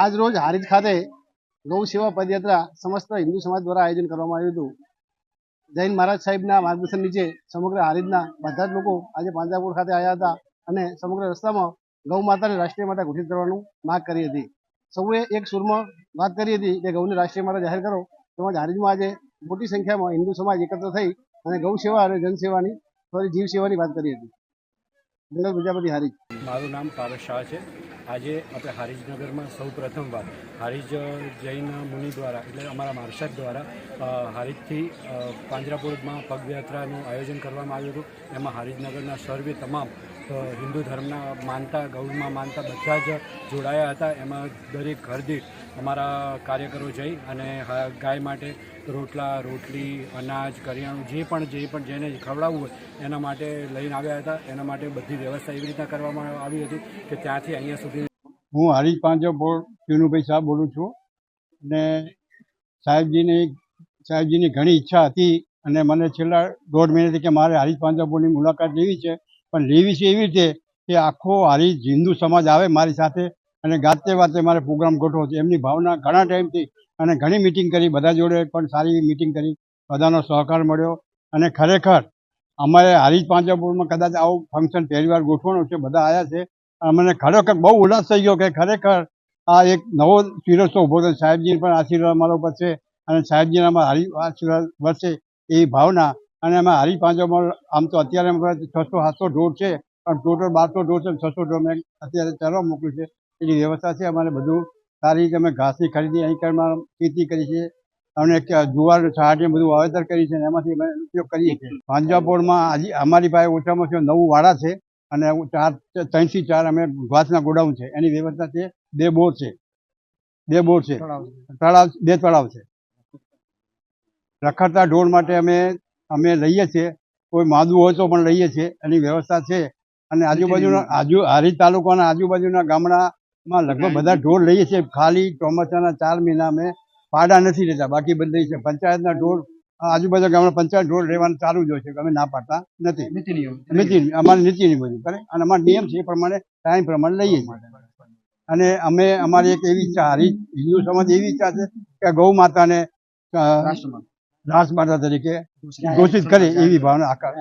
આજ રોજ હારીજ ખાતે ગૌ સેવા પદયાત્રા સમસ્ત હિન્દુ સમાજ દ્વારા આયોજન કરવામાં આવ્યું હતું. જૈન મહારાજ સાહેબના માર્ગદર્શન નીચે સમગ્ર હારીજના બધા જ લોકો આજે પાંજરાપુર ખાતે આવ્યા હતા અને સમગ્ર રસ્તામાં ગૌ માતાને રાષ્ટ્રીય માતા ઘોષિત કરવાનું માંગ કરી હતી. સૌએ એક સુરમાં વાત કરી હતી કે ગૌને રાષ્ટ્રીય માતા જાહેર કરો. તેમજ હારીજમાં આજે મોટી સંખ્યામાં હિન્દુ સમાજ એકત્ર થઈ અને ગૌ સેવા અને જનસેવાની સોરી, જીવ સેવાની વાત કરી હતી. જંગલ પ્રજાપતિ હારીજ. મારું નામ પારસ શાહ છે. આજે આપણે હારીજનગરમાં સૌ પ્રથમવાર હારીજ જૈન મુનિ દ્વારા એટલે અમારા માર્શદ દ્વારા હારીજથી પાંજરાપુરમાં પગયાત્રાનું આયોજન કરવામાં આવ્યું હતું. એમાં હારીજનગરના સર્વે તમામ હિન્દુ ધર્મના માનતા ગૌમાં માનતા બધા જ જોડાયા હતા. એમાં દરેક ઘર અમારા કાર્યકરો જઈ અને ગાય માટે રોટલા, રોટલી, અનાજ, કરિયાણું, જે પણ જે પણ જેને ખવડાવવું હોય, એના માટે લઈને આવ્યા હતા. એના માટે બધી વ્યવસ્થા એવી રીતના કરવામાં આવી હતી કે ત્યાંથી અહીંયા સુધી હું હરીશ પાંજો બોલ, પીનુભાઈ સાહેબ બોલું છું. અને સાહેબજીની સાહેબજીની ઘણી ઈચ્છા હતી અને મને છેલ્લા દોઢ મહિનાથી કે મારે હરીશ પાંજો બોલની મુલાકાત લેવી છે. પણ લેવી છે એવી રીતે કે આખો હારી હિન્દુ સમાજ આવે મારી સાથે અને ગાતે વાતે મારે પ્રોગ્રામ ગોઠવો છે. એમની ભાવના ઘણા ટાઈમથી અને ઘણી મિટિંગ કરી, બધા જોડે પણ સારી મિટિંગ કરી, બધાનો સહકાર મળ્યો અને ખરેખર અમારે હારી પાંજરાપુરમાં કદાચ આવું ફંક્શન પહેલી વાર ગોઠવવાનું છે, બધા આવ્યા છે. મને ખરેખર બહુ ઉલ્લાસ થઈ ગયો કે ખરેખર આ એક નવો સિરસ્તો ઊભો થયો. સાહેબજી પણ આશીર્વાદ મારો પર છે અને સાહેબજીના હારી આશીર્વાદ વર્ષે એવી ભાવના અને અમે હરી પાંજોમાં આમ તો અત્યારે અમારે છસો સાતસો ઢોર છે પણ ટોટલ બારસો ઢોર છે છસો ઢોર મેં અત્યારે ચરવા મોકલ્યું છે. એની વ્યવસ્થા છે અમારે બધું સારી રીતે અમે ઘાસની ખરીદી અહીં કરવામાં ખેતી કરી છે અને જુવાર છાટ બધું વાવેતર કરી છે અને એમાંથી અમે ઉપયોગ કરીએ છીએ. પાંજરાપોળમાં આજે અમારી પાસે ઓછામાં ઓછા નવું વાડા છે અને ચાર ત્રણથી ચાર અમે ઘાસના ગોડાઉન છે. એની વ્યવસ્થા છે બે બોર છે. બે બોર છે. તળાવ બે તળાવ છે. રખડતા ઢોર માટે અમે અમે લઈએ છીએ. કોઈ માદું હોય તો પણ લઈએ છીએ. એની વ્યવસ્થા છે. અને આજુબાજુના આજુ હારી તાલુકાના આજુબાજુના ગામડામાં લગભગ બધા ઢોર લઈએ છીએ. ખાલી ચોમાસાના ચાર મહિના અમે પાડા નથી લેતા બાકી બધા છે. પંચાયતના ઢોર આજુબાજુ ગામના પંચાયત ઢોર લેવાનું ચાલુ જ હોય છે. અમે ના પાડતા નથી. નીતિ અમારે નીતિ બધું કરે? અને અમારો નિયમ છે એ પ્રમાણે ટાઈમ પ્રમાણે લઈએ છીએ. અને અમે અમારી એક એવી ઈચ્છા હારી હિન્દુ સમાજ એવી ઈચ્છા છે કે ગૌ માતાને અ, રાષ્ટ્રમાતા તરીકે ઘોષિત કરે એવી ભાવના આકાર.